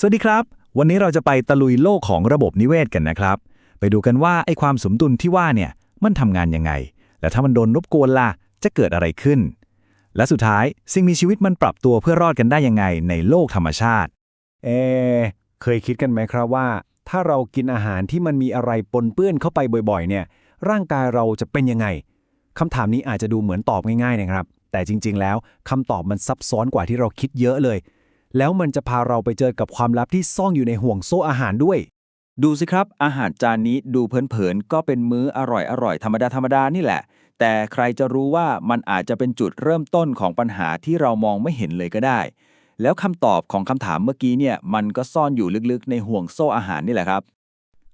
สวัสดีครับ วันนี้เราจะไปตะลุยโลกของระบบนิเวศกันนะครับ ไปดูกันว่าไอ้ความสมดุลที่ว่าเนี่ยมันทำงานยังไง และถ้ามันโดนรบกวนล่ะจะเกิดอะไรขึ้น และสุดท้ายสิ่งมีชีวิตมันปรับตัวเพื่อรอดกันได้ยังไงในโลกธรรมชาติ เอ เคยคิดกันไหมครับว่า ถ้าเรากินอาหารที่มันมีอะไรปนเปื้อนเข้าไปบ่อยๆ เนี่ยร่างกายเราจะเป็นยังไงคำถามนี้อาจจะดูเหมือนตอบง่ายๆนะครับ แต่จริง ๆ แล้วคำตอบมันซับซ้อนกว่าที่เราคิดเยอะเลย แล้วมันจะพาเราไปเจอกับความลับที่ซ่อนอยู่ในห่วงโซ่อาหารด้วย ดูสิครับ อาหารจานนี้ดูเผินๆก็เป็นมื้ออร่อยๆธรรมดาธรรมดานี่แหละ แต่ใครจะรู้ว่ามันอาจจะเป็นจุดเริ่มต้นของปัญหาที่เรามองไม่เห็นเลยก็ได้ แล้วคำตอบของคำถามเมื่อกี้เนี่ย มันก็ซ่อนอยู่ลึกๆ ในห่วงโซ่อาหารนี่แหละครับ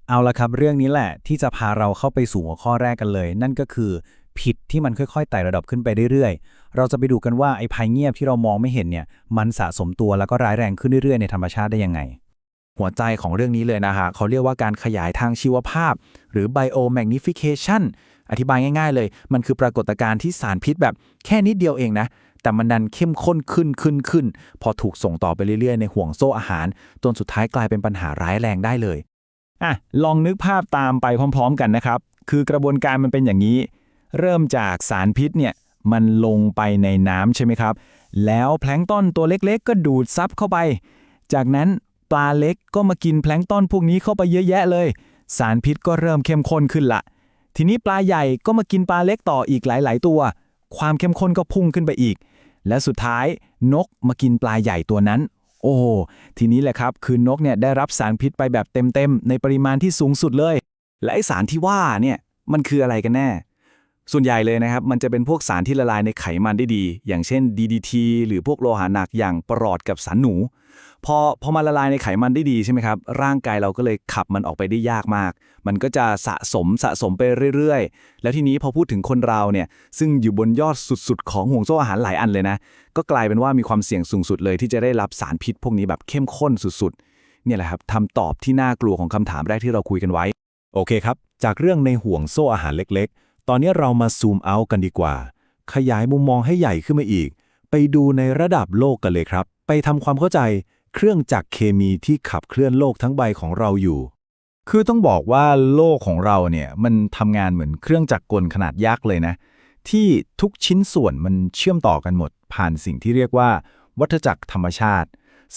เอาละครับ เรื่องนี้แหละที่จะพาเราเข้าไปสู่หัวข้อแรกกันเลย นั่นก็คือ ผิดที่มันค่อยๆไต่ระดับขึ้นไปเรื่อยๆ เราจะไปดูกันว่าไอ้ภัยเงียบที่เรามองไม่เห็นเนี่ย มันสะสมตัวแล้วก็ร้ายแรงขึ้นเรื่อยๆ ในธรรมชาติได้ยังไง หัวใจของเรื่องนี้เลยนะฮะเขาเรียกว่าการขยายทางชีวภาพ หรือ biomagnification อธิบายง่ายๆเลย มันคือปรากฏการณ์ที่สารพิษแบบแค่นิดเดียวเองนะแต่มันดันเข้มข้นขึ้นขึ้นขึ้น พอถูกส่งต่อไปเรื่อยๆ ในห่วงโซ่อาหาร จนสุดท้ายกลายเป็นปัญหาร้ายแรงได้เลยอะลองนึกภาพตามไปพร้อม ๆ กันนะครับ คือกระบวนการมันเป็นอย่างนี้ เริ่มจากสารพิษเนี่ยมันลงไปในน้ำใช่ไหมครับ แล้วแพลงต้นตัวเล็กๆ ก็ดูดซับเข้าไป จากนั้นปลาเล็กก็มากินแพลงต้นพวกนี้เข้าไปเยอะแยะเลย สารพิษก็เริ่มเข้มข้นขึ้นละ ทีนี้ปลาใหญ่ก็มากินปลาเล็กต่ออีกหลาย ๆ ตัว ความเข้มข้นก็พุ่งขึ้นไปอีก และสุดท้ายนกมากินปลาใหญ่ตัวนั้น โอ้โห ทีนี้แหละครับคือนกเนี่ยได้รับสารพิษไปแบบเต็ม ๆ ในปริมาณที่สูงสุดเลย และไอสารที่ว่าเนี่ยมันคืออะไรกันแน่ ส่วนใหญ่เลยนะครับ มันจะเป็นพวกสารที่ละลายในไขมันได้ดี อย่างเช่น DDT หรือพวกโลหะหนักอย่างปรอดกับสารหนู พอพอมันละลายในไขมันได้ดีใช่ไหมครับ ร่างกายเราก็เลยขับมันออกไปได้ยากมาก มันก็จะสะสมสะสมไปเรื่อยๆ แล้วทีนี้พอพูดถึงคนเราเนี่ย ซึ่งอยู่บนยอดสุดๆ ของห่วงโซ่อาหารหลายอันเลยนะ ก็กลายเป็นว่ามีความเสี่ยงสูงสุดเลย ที่จะได้รับสารพิษพวกนี้แบบเข้มข้นสุดๆ เนี่ยแหละครับทำตอบที่น่ากลัวของคำถามแรกที่เราคุยกันไว้ โอเคครับ จากเรื่องในห่วงโซ่อาหารเล็กๆ ตอนนี้เรามาซูมเอาท์กันดีกว่า ขยายมุมมองให้ใหญ่ขึ้นมาอีก ไปดูในระดับโลกกันเลยครับ ไปทำความเข้าใจเครื่องจักรเคมีที่ขับเคลื่อนโลกทั้งใบของเราอยู่ คือต้องบอกว่าโลกของเราเนี่ยมันทำงานเหมือนเครื่องจักรกลขนาดยักษ์เลยนะ ที่ทุกชิ้นส่วนมันเชื่อมต่อกันหมด ผ่านสิ่งที่เรียกว่า วัฏจักรธรรมชาติ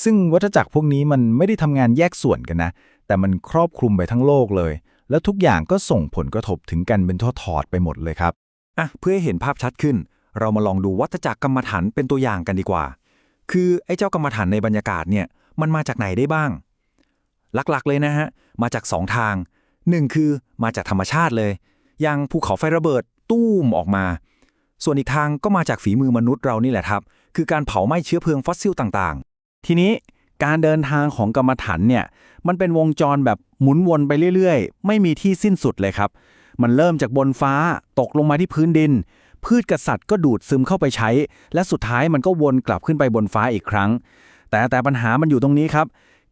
ซึ่งวัฏจักรพวกนี้มันไม่ได้ทำงานแยกส่วนกันนะ แต่มันครอบคลุมไปทั้งโลกเลย แล้วทุกอย่างก็ส่งผลกระทบถึงกันเป็นทอดๆไปหมดเลยครับอะเพื่อให้เห็นภาพชัดขึ้น เรามาลองดูวัฏจักรกรรมฐานเป็นตัวอย่างกันดีกว่า คือไอ้เจ้ากรรมฐานในบรรยากาศเนี่ยมันมาจากไหนได้บ้าง หลักๆเลยนะฮะมาจาก 2 ทาง 1 คือมาจากธรรมชาติเลย อย่างภูเขาไฟระเบิดตู้มออกมา ส่วนอีกทางก็มาจากฝีมือมนุษย์เรานี่แหละครับ คือการเผาไหม้เชื้อเพลิงฟอสซิลต่างๆ ทีนี้ การเดินทางของกรรมฐานเนี่ยมันเป็นวงจรแบบหมุนวนไปเรื่อยๆ ไม่มีที่สิ้นสุดเลยครับ มันเริ่มจากบนฟ้าตกลงมาที่พื้นดิน พืชกับสัตว์ก็ดูดซึมเข้าไปใช้ และสุดท้ายมันก็วนกลับขึ้นไปบนฟ้าอีกครั้ง แต่แต่ปัญหามันอยู่ตรงนี้ครับ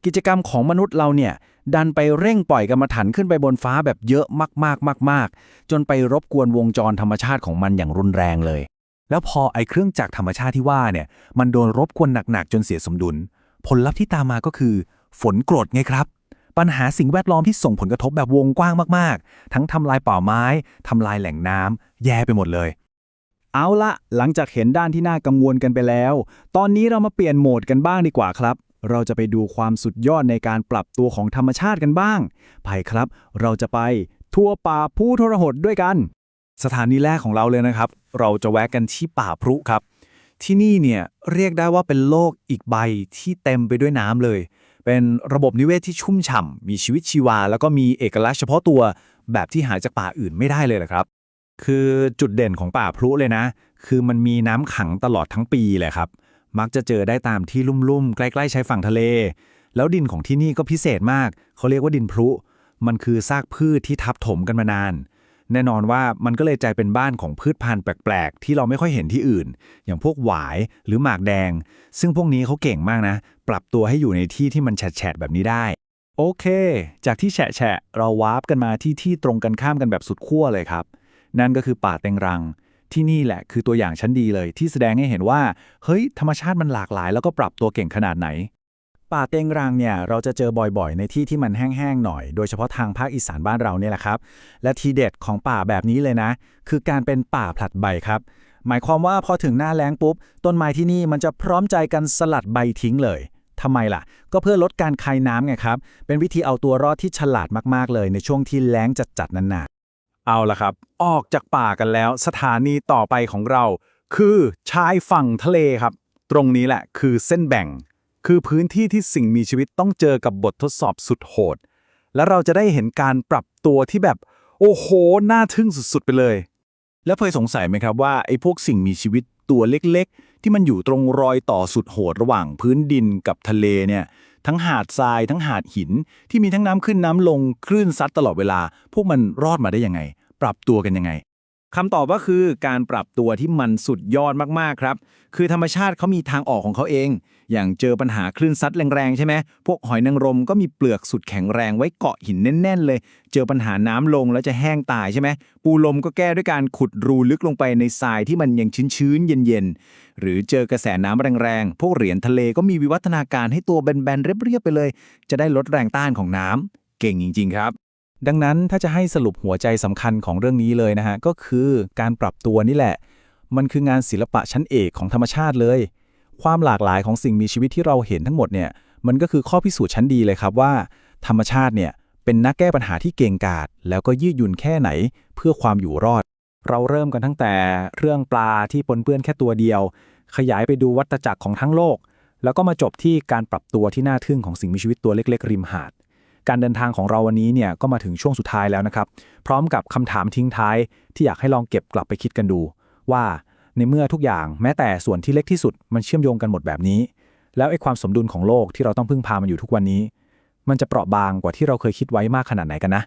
กิจกรรมของมนุษย์เราเนี่ยดันไปเร่งปล่อยกรรมฐานขึ้นไปบนฟ้าแบบเยอะมากๆมาก ๆ จนไปรบกวนวงจรธรรมชาติของมันอย่างรุนแรงเลย แล้วพอไอ้เครื่องจักรธรรมชาติที่ว่าเนี่ยมันโดนรบกวนหนักๆจนเสียสมดุล ผลลัพธ์ที่ตามมาก็คือ ฝนกรดไงครับ ปัญหาสิ่งแวดล้อมที่ส่งผลกระทบแบบวงกว้างมากๆ ทั้งทำลายป่าไม้ทำลายแหล่งน้ำแย่ไปหมดเลย เอาละหลังจากเห็นด้านที่น่ากังวลกันไปแล้ว ตอนนี้เรามาเปลี่ยนโหมดกันบ้างดีกว่าครับ เราจะไปดูความสุดยอดในการปรับตัวของธรรมชาติกันบ้างไปครับ เราจะไปทัวร์ป่าผู้ทรหดด้วยกัน สถานีแรกของเราเลยนะครับ เราจะแวะกันที่ป่าพรุครับ ที่นี่เนี่ยเรียกได้ว่าเป็นโลกอีกใบที่เต็มไปด้วยน้ำเลย เป็นระบบนิเวศที่ชุ่มฉ่ำมีชีวิตชีวา แล้วก็มีเอกลักษณ์เฉพาะตัวแบบที่หาจากป่าอื่นไม่ได้เลยแหละครับ คือจุดเด่นของป่าพรุเลยนะ คือมันมีน้ำขังตลอดทั้งปีแหละครับ มักจะเจอได้ตามที่ลุ่มๆ ใกล้ๆชายฝั่งทะเล แล้วดินของที่นี่ก็พิเศษมาก เขาเรียกว่าดินพรุมันคือซากพืชที่ทับถมกันมานาน แน่นอนว่ามันก็เลยใจเป็นบ้านของพืชพันธุ์แปลกๆ ที่เราไม่ค่อยเห็นที่อื่น อย่างพวกหวายหรือหมากแดง ซึ่งพวกนี้เขาเก่งมากนะ ปรับตัวให้อยู่ในที่ที่มันแฉะแบบนี้ได้ โอเค จากที่แฉะเราวาร์ปกันมาที่ที่ตรงกันข้ามกันแบบสุดขั้วเลยครับ นั่นก็คือป่าเต็งรัง ที่นี่แหละคือตัวอย่างชั้นดีเลย ที่แสดงให้เห็นว่า เฮ้ย ธรรมชาติมันหลากหลาย แล้วก็ปรับตัวเก่งขนาดไหน ป่าเต็งรังเนี่ยเราจะเจอบ่อยๆ ในที่ที่มันแห้งๆหน่อย โดยเฉพาะทางภาคอีสานบ้านเราเนี่ยแหละครับ และทีเด็ดของป่าแบบนี้เลยนะ คือการเป็นป่าผลัดใบครับ หมายความว่าพอถึงหน้าแล้งปุ๊บ ต้นไม้ที่นี่มันจะพร้อมใจกันสลัดใบทิ้งเลยทำไมล่ะ ก็เพื่อลดการคายน้ำไงครับ เป็นวิธีเอาตัวรอดที่ฉลาดมากๆเลยในช่วงที่แล้งจัดๆนานๆเอาละครับ ออกจากป่ากันแล้วสถานีต่อไปของเรา คือชายฝั่งทะเลครับ ตรงนี้แหละคือเส้นแบ่ง คือพื้นที่ที่สิ่งมีชีวิตต้องเจอกับบททดสอบสุดโหด และเราจะได้เห็นการปรับตัวที่แบบ โอ้โห น่าทึ่งสุดๆ ไปเลย แล้วเคยสงสัยไหมครับว่าไอ้พวกสิ่งมีชีวิตตัวเล็กๆ ที่มันอยู่ตรงรอยต่อสุดโหดระหว่างพื้นดินกับทะเลเนี่ยทั้งหาดทรายทั้งหาดหิน ที่มีทั้งน้ำขึ้นน้ำลงคลื่นซัดตลอดเวลา พวกมันรอดมาได้ยังไง ปรับตัวกันยังไง คำตอบก็คือการปรับตัวที่มันสุดยอดมากๆครับ คือธรรมชาติเขามีทางออกของเขาเอง อย่างเจอปัญหาคลื่นซัดแรงๆ ใช่ไหม พวกหอยนางรมก็มีเปลือกสุดแข็งแรงไว้เกาะหินแน่น ๆ เลย เจอปัญหาน้ำลงแล้วจะแห้งตายใช่ไหม ปูลมก็แก้ด้วยการขุดรูลึกลงไปในทรายที่มันยังชื้นๆ เย็นๆ หรือเจอกระแสน้ำแรงๆ พวกเหรียญทะเลก็มีวิวัฒนาการให้ตัวแบนๆ เรียบๆ ไปเลย จะได้ลดแรงต้านของน้ำเก่งจริง ๆ ครับ ดังนั้นถ้าจะให้สรุปหัวใจสำคัญของเรื่องนี้เลยนะฮะ ก็คือการปรับตัวนี่แหละ มันคืองานศิลปะชั้นเอกของธรรมชาติเลย ความหลากหลายของสิ่งมีชีวิตที่เราเห็นทั้งหมดเนี่ย มันก็คือข้อพิสูจน์ชั้นดีเลยครับว่า ธรรมชาติเนี่ยเป็นนักแก้ปัญหาที่เก่งกาจแล้วก็ยืดหยุ่นแค่ไหนเพื่อความอยู่รอด เราเริ่มกันตั้งแต่เรื่องปลาที่ปนเปื้อนแค่ตัวเดียว ขยายไปดูวัฏจักรของทั้งโลก แล้วก็มาจบที่การปรับตัวที่น่าทึ่งของสิ่งมีชีวิตตัวเล็ก ๆ ริมหาด การเดินทางของเราวันนี้เนี่ยก็มาถึงช่วงสุดท้ายแล้วนะครับ พร้อมกับคำถามทิ้งท้ายที่อยากให้ลองเก็บกลับไปคิดกันดู ว่าในเมื่อทุกอย่างแม้แต่ส่วนที่เล็กที่สุดมันเชื่อมโยงกันหมดแบบนี้ แล้วไอ้ความสมดุลของโลกที่เราต้องพึ่งพามันอยู่ทุกวันนี้ มันจะเปราะบางกว่าที่เราเคยคิดไว้มากขนาดไหนกันนะ